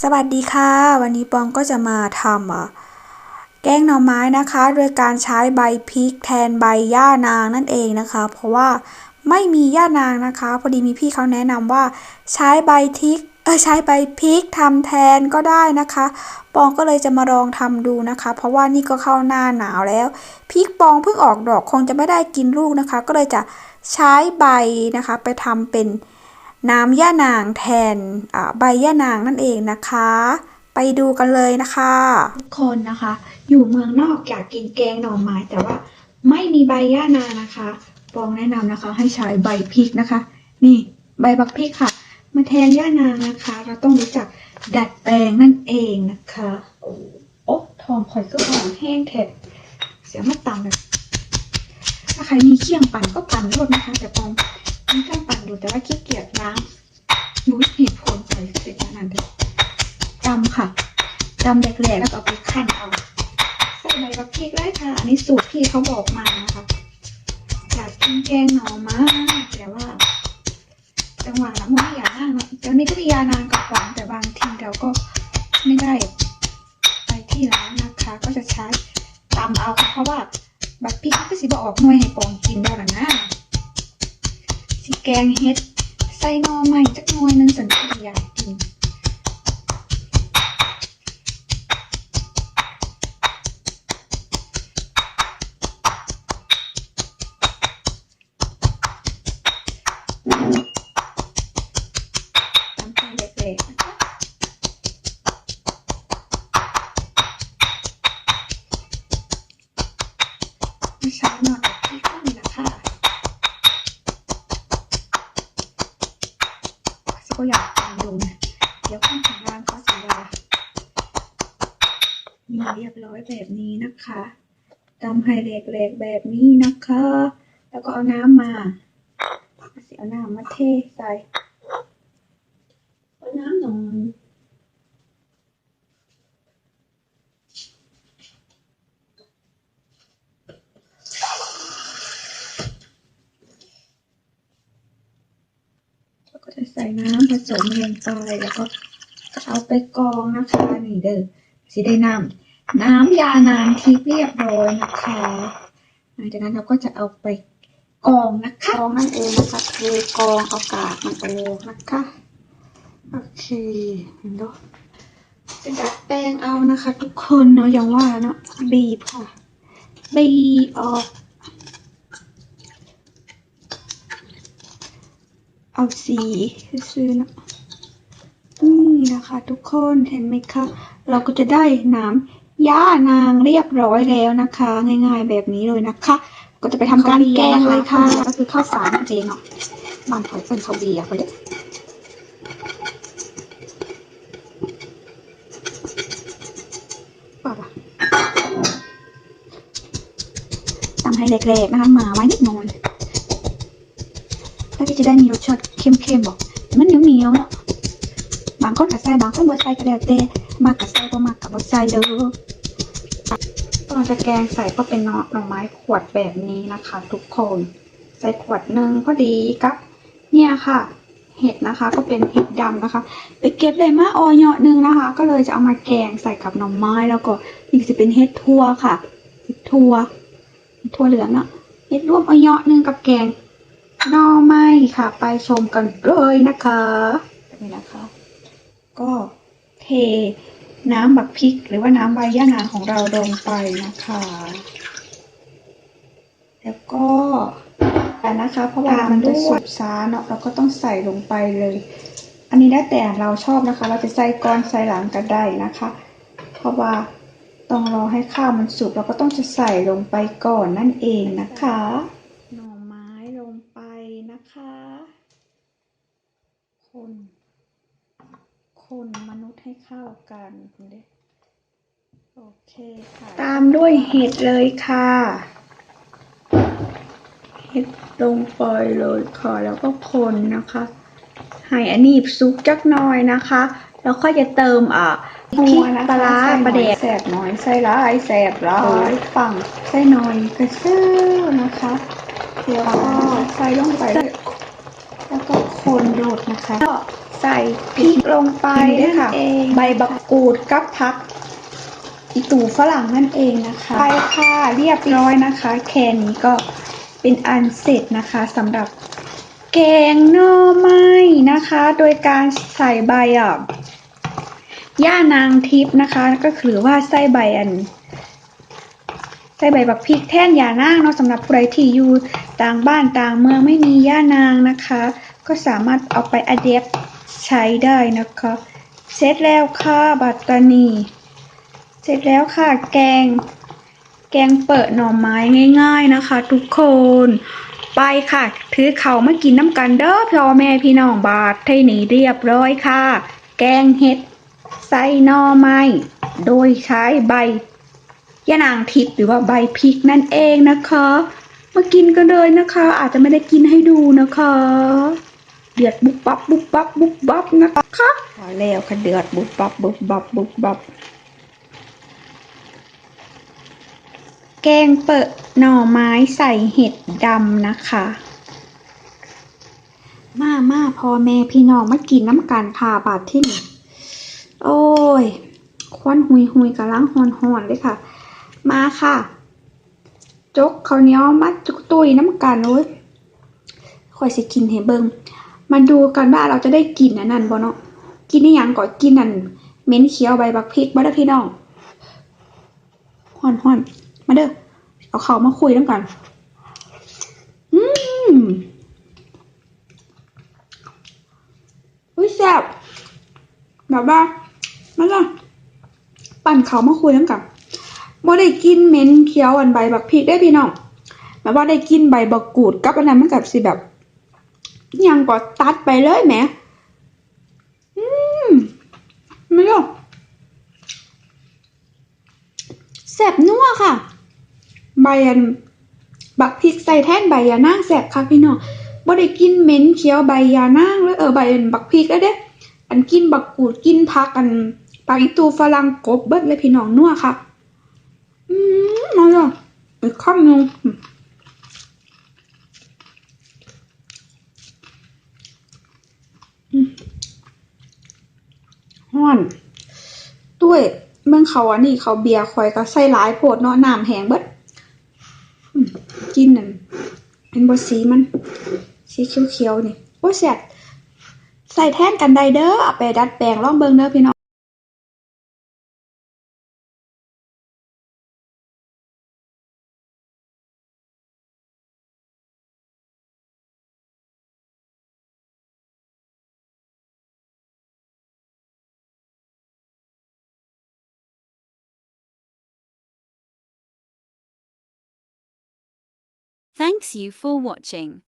สวัสดีค่ะ วันนี้ปองก็จะมาทำอะแกงหน่อไม้นะคะ โดยการใช้ใบพริกแทนใบย่านางนั่นเองนะคะ เพราะว่าไม่มีย่านางนะคะ พอดีมีพี่เขาแนะนำว่าใช้ใบพริกเออใช้ใบพริกทำแทนก็ได้นะคะ ปองก็เลยจะมาลองทำดูนะคะ เพราะว่านี่ก็เข้าหน้าหนาวแล้วพริกปองเพิ่งออกดอกคงจะไม่ได้กินลูกนะคะ ก็เลยจะใช้ใบนะคะไปทำเป็น น้ำย่านางแทนอ่าใบย่านางนั่นเองนะคะ ไปดูกันเลยนะคะทุกคนนะคะ อยู่เมืองนอกอยากกินแกงหน่อไม้แต่ว่าไม่มีใบย่านางนะคะปองแนะนำนะคะ ให้ใช้ใบพริกนะคะ นี่ใบบักพริกค่ะ มาแทนย่านางนะคะ เราต้องรู้จักดัดแปลงนั่นเองนะคะโอ๊ทองข่อยก็หอมแห้งเท็ดเสียมาตำเลยถ้าใครมีเคี่ยงปั่นก็ปั่นรดนะคะ แต่ปอง มีเครื่องปั่นอยู่แต่ว่าขี้เกียจล้างรู้เหตุผลใส่เสร็จแล้วนั่นเถอะจำค่ะดำแหลกๆแล้วก็เอาไปคั่นเอาใส่ใบบักพริกได้ค่ะ อันนี้สูตรที่เขาบอกมานะคะอยากกินแกงหน่อไม้แต่ว่า จังหวะละไม่อยากนั่งเนาะเดี๋ยวนี้ก็มียานานกับขวางแต่บางทีเราก็ไม่ได้ไปที่ร้านนะคะ ก็จะใช้ตำเอาค่ะเพราะว่าบักพริกก็สิบออกหน่วยให้ปองกินได้หรอนะ สิแกงเฮ็ด ใส่น่อไม้จักหน่วยหนึงสันติอยากกินไม่ใช้หน่อด ก็อยากทำดูนะเดี๋ยวข้างของร้างเขาสิว่ามีเรียบร้อยแบบนี้นะคะทำให้เล็กๆแบบนี้นะคะ แล้วก็เอาน้ำมาเสียน้ำมาเทใส่เอาน้ำหน่อยแล้วก็จะ ใส่น้ำผสมลงไปแล้วก็จะเอาไปกรองนะคะนี่เด้อสิได้น้ำน้ำยานางทิพย์เรียบร้อยนะคะหลังจากนั้นเราก็จะเอาไปกรองนะคะกรองนั่นเองนะคะเทกรองเอากากมันออกนะคะโอเคเห็นด้วยจะดัดแปลงเอานะคะ ทุกคนเนาะอย่างว่าเนาะบีบค่ะบีบออก เอาสีซื้อๆเนาะนี่นะคะทุกคนเห็นไหมคะ เราก็จะได้น้ำย่านางเรียบร้อยแล้วนะคะ ง่ายๆแบบนี้เลยนะคะ ก็จะไปทำการแกงเลยค่ะ ก็คือข้าวสารนั่นเองเนาะบางคนเป็นข้าวเบียร์ไปเลยป่ะล่ะตำให้เล็กๆนะคะหมาไว้นิดหน่อย ก็จะได้มีรสชาติเข้มๆบอกมันเหนียวๆเนาะบางคนกับใส่บางคนบ่ใส่ก็แล้วแต่มากกับใส่บ่มากกับบ่ใส่เด้อตอนจะแกงใส่ก็เป็นเนาะหน่อไม้ขวดแบบนี้นะคะ ทุกคนใส่ขวดหนึ่งพอดีกับเนี่ยค่ะ เห็ดนะคะ ก็เป็นเห็ดดำนะคะ ไปเก็บได้มาออยอหนึ่งนะคะ ก็เลยจะเอามาแกงใส่กับหน่อไม้แล้วก็อีกจะเป็นเห็ดทั่วค่ะเห็ดทั่วเห็ดทั่วเหลืองเนาะเห็ดร่วมออยอหนึ่งกับแกง น่อไม้ค่ะ ไปชมกันเลยนะคะนี่นะคะ ก็เทน้ำบักพริกหรือว่าน้ำใบย่านางของเราลงไปนะคะ แล้วก็แต่นะคะเพราะว่ามันจะสุกช้าเนาะเราก็ต้องใส่ลงไปเลย อันนี้แล้วแต่เราชอบนะคะ เราจะใส่ก้อนใส่หลังก็ได้นะคะ เพราะว่าต้องรอให้ข้าวมันสุกเราก็ต้องจะใส่ลงไปก่อนนั่นเองนะคะ หน่อไม้ลงไป นะคะ คน คนมนุษย์ให้เข้ากันเด้โอเคค่ะ ตามด้วยเห็ดเลยค่ะ เห็ดลงไปเลยค่ะแล้วก็คนนะคะ ให้อันนี้ซุกจักหน่อยนะคะ แล้วค่อยจะเติมอะพริกปลาร้าปลาแดกแสบน้อยใส่ร้ายแสบร้ายฝั่งใส่หน่อยกระซื้อนะคะ แล้วก็ใส่ลงไป แล้วก็คนโดดนะคะ ก็ใส่พริกลงไปด้วยค่ะเองใบบักกูดกับพักอีตูฝรั่งนั่นเองนะคะไปค่ะเรียบร้อยนะคะ แค่นี้ก็เป็นอันเสร็จนะคะสำหรับแกงหน่อไม้นะคะ โดยการใส่ใบอะย่านางทิพย์นะคะ ก็คือว่าใส่ใบอันใส่ใบบักพริกแท่นยานางเนาะสำหรับผู้ใดที่อยู่ต่างบ้านต่างเมืองไม่มีย่านางนะคะ ก็สามารถเอาไปอเดปใช้ได้นะคะเสร็จแล้วค่ะบัตตานี เสร็จแล้วค่ะ แกง แกงเปิดหน่อไม้ง่าย ๆนะคะ ทุกคน ไปค่ะ ถือเขามากินน้ำกันเด้อพ่อแม่พี่น้องบาทไทยนี้เรียบร้อยค่ะ แกงเห็ดใส่หน่อไม้ โดยใช้ใบ ยะนางทิพย์หรือว่าใบพริกนั่นเองนะคะมากินกันเลยนะคะ อาจจะไม่ได้กินให้ดูนะคะเดือดบุบบับบุบบับบุบบับนะคะพอแล้วค่ะเดือดบุบบับบุบบับบุบบับแกงเปิดหน่อไม้ใส่เห็ดดำนะคะ มามาพ่อแม่พี่น้องมากินน้ำกันค่ะบาทที่นี่โอ้ยควันหุยหุยกำลังหอนหอนๆเลยค่ะ มาค่ะ จกข้าวเหนียวมัดจุกตุยน้ำกันโอ้ยคอยสิกินให้เบิงมาดูกันว่าเราจะได้กินอันนั้นบ่เนาะกินนี่ยังก่อนกินอันเม็นเขียวใบบักพริกบ่ได้อพี่น้องหอนหอนมาเด้อเอาเขามาคุยน้ำกันอืมอุ้ยแซ่บแบบว่ามาจ้ะปั่นเขามาคุยน้ำกัน บ่ได้กินเหม็นเคี้ยวอันใบบักพริกได้พี่น้องแบบว่าได้กินใบบักกูดกับอันนั้นมันกับสิแบบยังก็ตัดไปเลยแหมอืมไม่รู้แสบนัวค่ะ ใบอันบักพริกใส่แท่นใบยานางแสบค่ะพี่น้องบ่ได้กินเหม็นเคี้ยวใบยานางเลยเออใบอันบักพริกแล้เด้อันกินบักกูดกินผักอันปลาอีตูฝรั่งกบเบิดเลยพี่น้องนัวค่ะ มมาเลยอีกคำหนึ่งอืมอืมฮ้อนด้วยเมื่อเขาอันนี้เขาเบียร์คอยก็ใส่หลายโพดเนาะน้ำแห้งเบิดอืมกินนั่นเป็นบสีมัน สีเขียวๆนี่โอ้แซ่บใส่แท่นกันไดเด้อเอาไปดัดแปลงลองเบิ่งเด้อพี่น้อง Thanks you for watching.